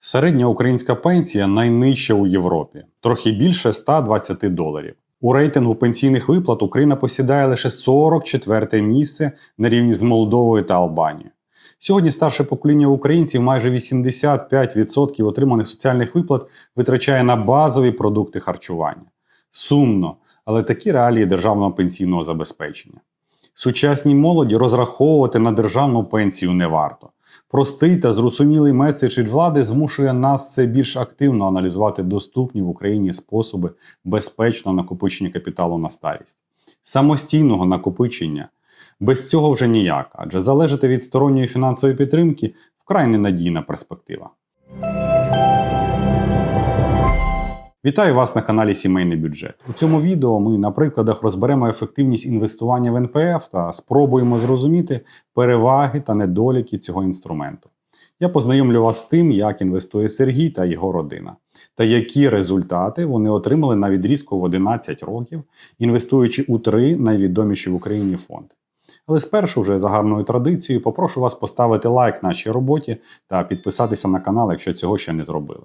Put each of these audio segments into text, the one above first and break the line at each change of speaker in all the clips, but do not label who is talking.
Середня українська пенсія найнижча у Європі, трохи більше 120 доларів. У рейтингу пенсійних виплат Україна посідає лише 44 місце на рівні з Молдовою та Албанією. Сьогодні старше покоління українців майже 85% отриманих соціальних виплат витрачає на базові продукти харчування. Сумно, але такі реалії державного пенсійного забезпечення. Сучасній молоді розраховувати на державну пенсію не варто. Простий та зрозумілий меседж від влади змушує нас все більш активно аналізувати доступні в Україні способи безпечного накопичення капіталу на старість, самостійного накопичення. Без цього вже ніяк, адже залежати від сторонньої фінансової підтримки вкрай ненадійна перспектива. Вітаю вас на каналі Сімейний бюджет. У цьому відео ми на прикладах розберемо ефективність інвестування в НПФ та спробуємо зрозуміти переваги та недоліки цього інструменту. Я познайомлю вас з тим, як інвестує Сергій та його родина, та які результати вони отримали на відрізку в 11 років, інвестуючи у три найвідоміші в Україні фонди. Але спершу, вже за гарною традицією, попрошу вас поставити лайк нашій роботі та підписатися на канал, якщо цього ще не зробили.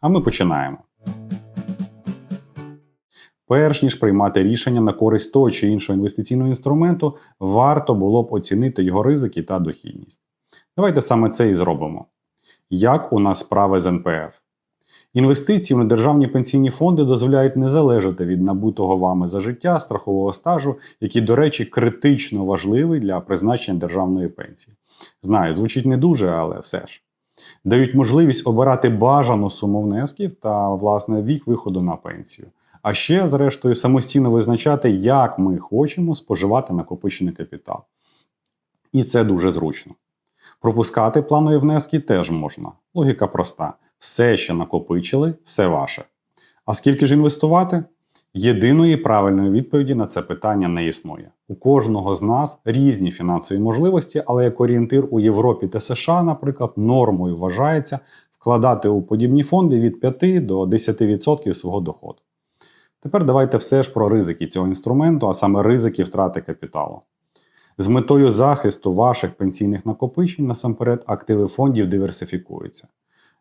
А ми починаємо. Перш ніж приймати рішення на користь того чи іншого інвестиційного інструменту, варто було б оцінити його ризики та дохідність. Давайте саме це і зробимо. Як у нас справи з НПФ? Інвестиції в державні пенсійні фонди дозволяють не залежати від набутого вами за життя страхового стажу, який, до речі, критично важливий для призначення державної пенсії. Знаю, звучить не дуже, але все ж. Дають можливість обирати бажану суму внесків та, власне, вік виходу на пенсію. А ще, зрештою, самостійно визначати, як ми хочемо споживати накопичений капітал. І це дуже зручно. Пропускати планові внески теж можна. Логіка проста: все, що накопичили, все ваше. А скільки ж інвестувати? Єдиної правильної відповіді на це питання не існує. У кожного з нас різні фінансові можливості, але як орієнтир у Європі та США, наприклад, нормою вважається вкладати у подібні фонди від 5 до 10% свого доходу. Тепер давайте все ж про ризики цього інструменту, а саме ризики втрати капіталу. З метою захисту ваших пенсійних накопичень насамперед активи фондів диверсифікуються.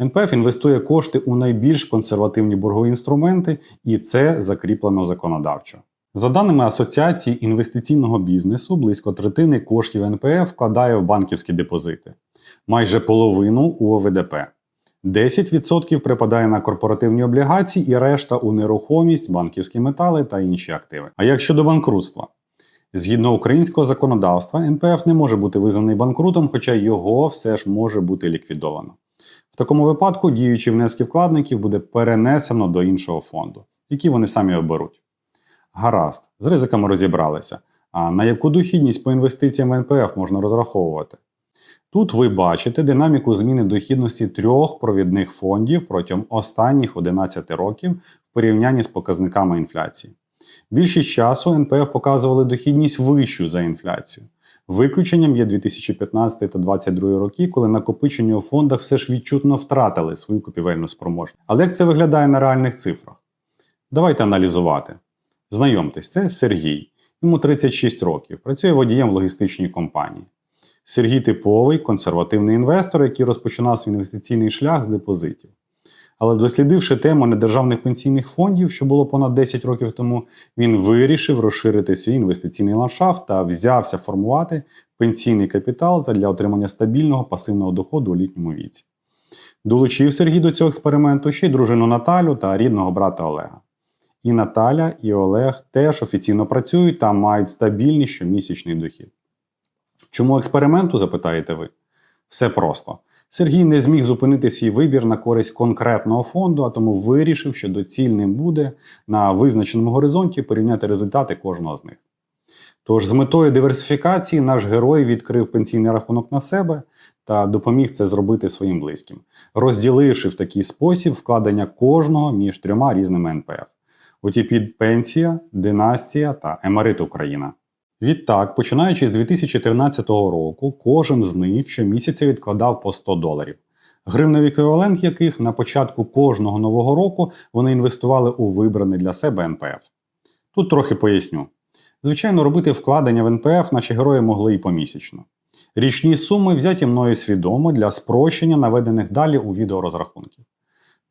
НПФ інвестує кошти у найбільш консервативні боргові інструменти, і це закріплено законодавчо. За даними Асоціації інвестиційного бізнесу, близько третини коштів НПФ вкладає в банківські депозити, майже половину у ОВДП. 10% припадає на корпоративні облігації і решта у нерухомість, банківські метали та інші активи. А як щодо банкрутства? Згідно українського законодавства, НПФ не може бути визнаний банкрутом, хоча його все ж може бути ліквідовано. В такому випадку діючі внески вкладників буде перенесено до іншого фонду, який вони самі оберуть. Гаразд, з ризиками розібралися. А на яку дохідність по інвестиціям НПФ можна розраховувати? Тут ви бачите динаміку зміни дохідності трьох провідних фондів протягом останніх 11 років в порівнянні з показниками інфляції. Більшість часу НПФ показували дохідність вищу за інфляцію. Виключенням є 2015 та 2022 роки, коли накопичення у фондах все ж відчутно втратили свою купівельну спроможність. Але як це виглядає на реальних цифрах? Давайте аналізувати. Знайомтесь, це Сергій. Йому 36 років, працює водієм в логістичній компанії. Сергій типовий консервативний інвестор, який розпочинав свій інвестиційний шлях з депозитів. Але дослідивши тему недержавних пенсійних фондів, що було понад 10 років тому, він вирішив розширити свій інвестиційний ландшафт та взявся формувати пенсійний капітал для отримання стабільного пасивного доходу у літньому віці. Долучив Сергій до цього експерименту ще й дружину Наталю та рідного брата Олега. І Наталя, і Олег теж офіційно працюють та мають стабільний щомісячний дохід. Чому експерименту, запитаєте ви? Все просто. Сергій не зміг зупинити свій вибір на користь конкретного фонду, а тому вирішив, що доцільним буде на визначеному горизонті порівняти результати кожного з них. Тож, з метою диверсифікації, наш герой відкрив пенсійний рахунок на себе та допоміг це зробити своїм близьким, розділивши в такий спосіб вкладення кожного між трьома різними НПФ: утіпід пенсія, династія та Емерит Україна. Відтак, починаючи з 2013 року, кожен з них щомісяця відкладав по 100 доларів. Гривневий еквівалент яких на початку кожного нового року вони інвестували у вибраний для себе НПФ. Тут трохи поясню. Звичайно, робити вкладення в НПФ наші герої могли і помісячно. Річні суми взяті мною свідомо для спрощення наведених далі у відеорозрахунків.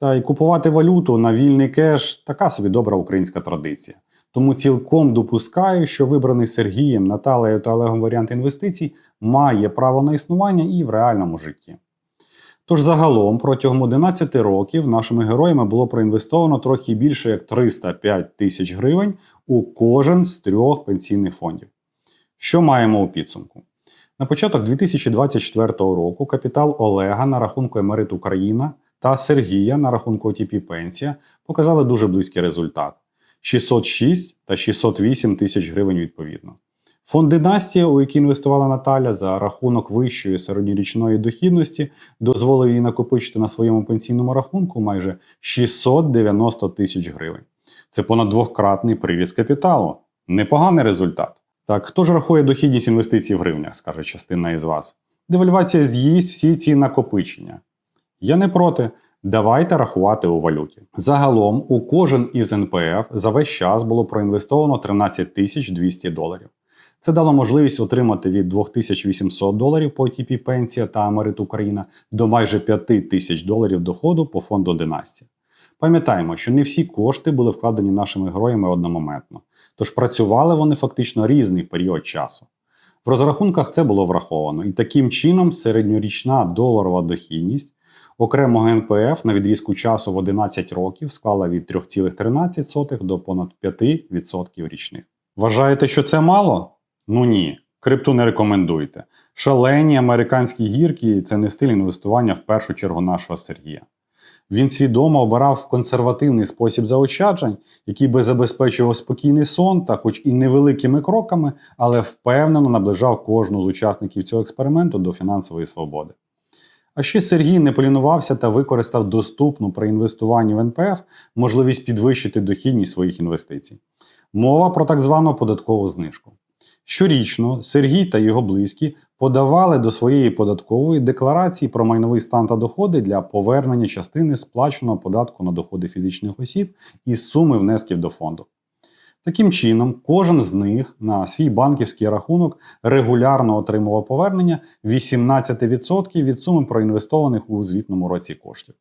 Та й купувати валюту на вільний кеш така собі добра українська традиція. Тому цілком допускаю, що вибраний Сергієм, Наталею та Олегом варіант інвестицій має право на існування і в реальному житті. Тож загалом протягом 11 років нашими героями було проінвестовано трохи більше як 305 тисяч гривень у кожен з трьох пенсійних фондів. Що маємо у підсумку? На початок 2024 року капітал Олега на рахунку Емерит Україна та Сергія на рахунку ОТП Пенсія показали дуже близький результат 606 та 608 тисяч гривень відповідно. Фонд Династія, у який інвестувала Наталя за рахунок вищої середньорічної дохідності, дозволив їй накопичити на своєму пенсійному рахунку майже 690 тисяч гривень. Це понад двократний привіз капіталу. Непоганий результат. Так, хто ж рахує дохідність інвестицій в гривнях, скаже частина із вас. Девальвація з'їсть всі ці накопичення. Я не проти. Давайте рахувати у валюті. Загалом у кожен із НПФ за весь час було проінвестовано 13 тисяч 200 доларів. Це дало можливість отримати від 2800 доларів по OTP Пенсія та Америт Україна до майже 5000 доларів доходу по фонду Династія. Пам'ятаємо, що не всі кошти були вкладені нашими героями одномоментно, тож працювали вони фактично різний період часу. В розрахунках це було враховано, і таким чином середньорічна доларова дохідність окремого НПФ на відрізку часу в 11 років склала від 3,13 до понад 5% річних. Вважаєте, що це мало? Ну ні. Крипту не рекомендуйте. Шалені американські гірки це не стиль інвестування в першу чергу нашого Сергія. Він свідомо обирав консервативний спосіб заощаджень, який би забезпечував спокійний сон та, хоч і невеликими кроками, але впевнено наближав кожну з учасників цього експерименту до фінансової свободи. А ще Сергій не полінувався та використав доступну при інвестуванні в НПФ можливість підвищити дохідність своїх інвестицій. Мова про так звану податкову знижку. Щорічно Сергій та його близькі подавали до своєї податкової декларації про майновий стан та доходи для повернення частини сплаченого податку на доходи фізичних осіб із суми внесків до фонду. Таким чином, кожен з них на свій банківський рахунок регулярно отримував повернення 18% від суми проінвестованих у звітному році коштів.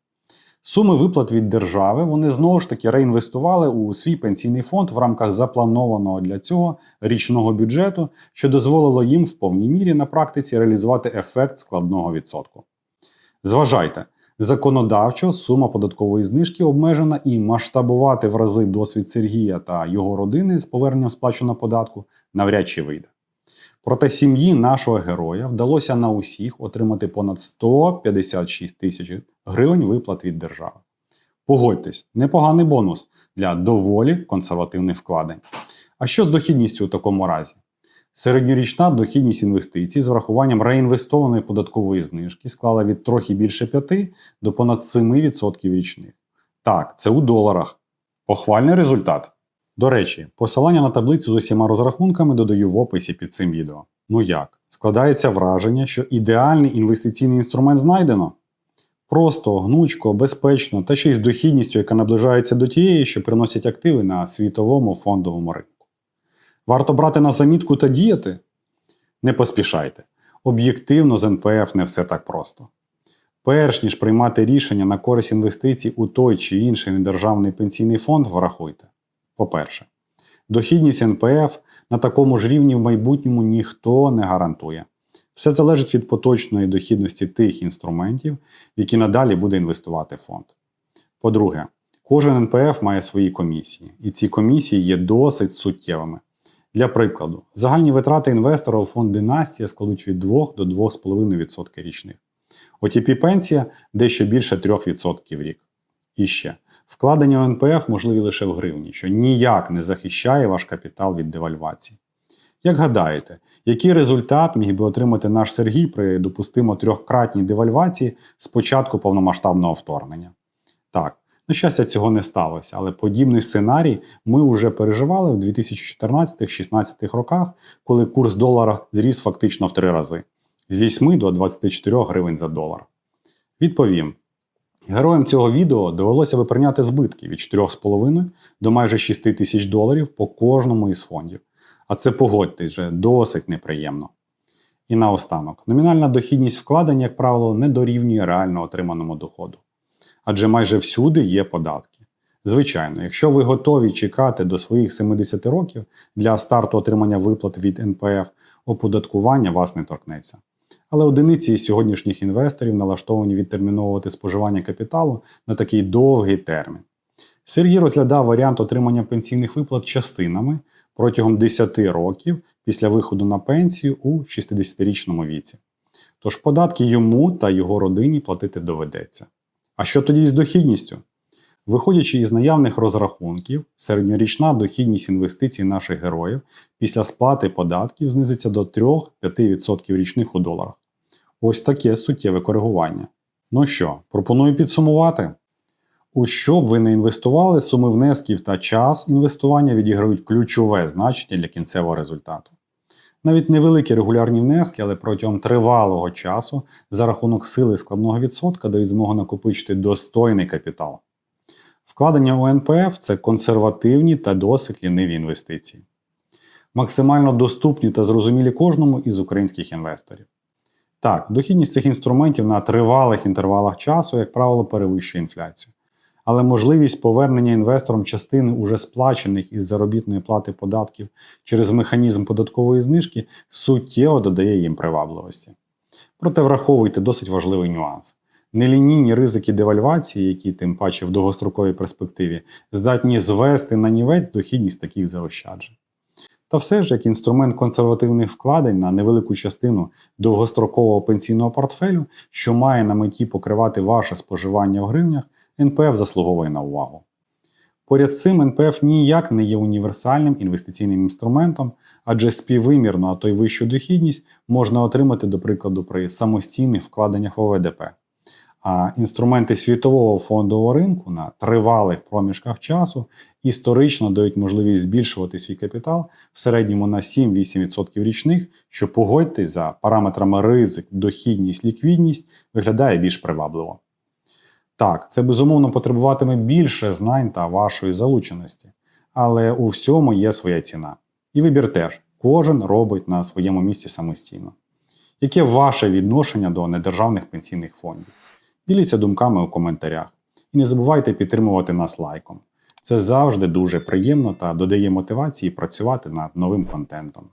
Суми виплат від держави вони знову ж таки реінвестували у свій пенсійний фонд в рамках запланованого для цього річного бюджету, що дозволило їм в повній мірі на практиці реалізувати ефект складного відсотку. Зважайте, законодавчо сума податкової знижки обмежена і масштабувати в рази досвід Сергія та його родини з поверненням сплаченого податку навряд чи вийде. Проте сім'ї нашого героя вдалося на усіх отримати понад 156 тисяч гривень виплат від держави. Погодьтесь, непоганий бонус для доволі консервативних вкладень. А що з дохідністю у такому разі? Середньорічна дохідність інвестицій з врахуванням реінвестованої податкової знижки склала від трохи більше 5 до понад 7% річних. Так, це у доларах. Похвальний результат. До речі, посилання на таблицю з усіма розрахунками додаю в описі під цим відео. Ну як? Складається враження, що ідеальний інвестиційний інструмент знайдено? Просто, гнучко, безпечно та ще й з дохідністю, яка наближається до тієї, що приносять активи на світовому фондовому ринку. Варто брати на замітку та діяти? Не поспішайте. Об'єктивно з НПФ не все так просто. Перш ніж приймати рішення на користь інвестицій у той чи інший недержавний пенсійний фонд, врахуйте. По-перше, дохідність НПФ на такому ж рівні в майбутньому ніхто не гарантує. Все залежить від поточної дохідності тих інструментів, які надалі буде інвестувати фонд. По-друге, кожен НПФ має свої комісії, і ці комісії є досить суттєвими. Для прикладу, загальні витрати інвестора у фонд Династія складуть від 2 до 2,5% річних. ОТП пенсія дещо більше 3% в рік. І ще. Вкладення у НПФ можливі лише в гривні, що ніяк не захищає ваш капітал від девальвації. Як гадаєте, який результат міг би отримати наш Сергій при допустимо трьохкратній девальвації з початку повномасштабного вторгнення? Так, на щастя, цього не сталося, але подібний сценарій ми вже переживали в 2014-16 роках, коли курс долара зріс фактично в три рази з 8 до 24 гривень за долар. Відповім. Героям цього відео довелося виприйняти збитки від 4,5 до майже 6 тисяч доларів по кожному із фондів. А це погодьтесь вже досить неприємно. І наостанок, номінальна дохідність вкладень, як правило, не дорівнює реально отриманому доходу. Адже майже всюди є податки. Звичайно, якщо ви готові чекати до своїх 70 років для старту отримання виплат від НПФ, оподаткування вас не торкнеться. Але одиниці із сьогоднішніх інвесторів налаштовані відтерміновувати споживання капіталу на такий довгий термін. Сергій розглядав варіант отримання пенсійних виплат частинами протягом 10 років після виходу на пенсію у 60-річному віці. Тож податки йому та його родині платити доведеться. А що тоді з дохідністю? Виходячи із наявних розрахунків, середньорічна дохідність інвестицій наших героїв після сплати податків знизиться до 3-5% річних у доларах. Ось таке суттєве коригування. Ну що, пропоную підсумувати. У що б ви не інвестували, суми внесків та час інвестування відіграють ключове значення для кінцевого результату. Навіть невеликі регулярні внески, але протягом тривалого часу за рахунок сили складного відсотка дають змогу накопичити достойний капітал. Вкладення у НПФ це консервативні та досить ліниві інвестиції, максимально доступні та зрозумілі кожному із українських інвесторів. Так, дохідність цих інструментів на тривалих інтервалах часу, як правило, перевищує інфляцію. Але можливість повернення інвесторам частини уже сплачених із заробітної плати податків через механізм податкової знижки суттєво додає їм привабливості. Проте враховуйте досить важливий нюанс. Нелінійні ризики девальвації, які тим паче в довгостроковій перспективі, здатні звести на нівець дохідність таких заощаджень. Та все ж, як інструмент консервативних вкладень на невелику частину довгострокового пенсійного портфелю, що має на меті покривати ваше споживання в гривнях, НПФ заслуговує на увагу. Поряд з цим НПФ ніяк не є універсальним інвестиційним інструментом, адже співвимірну, а то й вищу дохідність можна отримати, до прикладу, при самостійних вкладеннях в ОВДП. А інструменти світового фондового ринку на тривалих проміжках часу історично дають можливість збільшувати свій капітал в середньому на 7-8% річних, що погодьтесь за параметрами ризик, дохідність, ліквідність виглядає більш привабливо. Так, це безумовно потребуватиме більше знань та вашої залученості, але у всьому є своя ціна. І вибір теж кожен робить на своєму місці самостійно. Яке ваше відношення до недержавних пенсійних фондів? Діліться думками у коментарях. І не забувайте підтримувати нас лайком. Це завжди дуже приємно та додає мотивації працювати над новим контентом.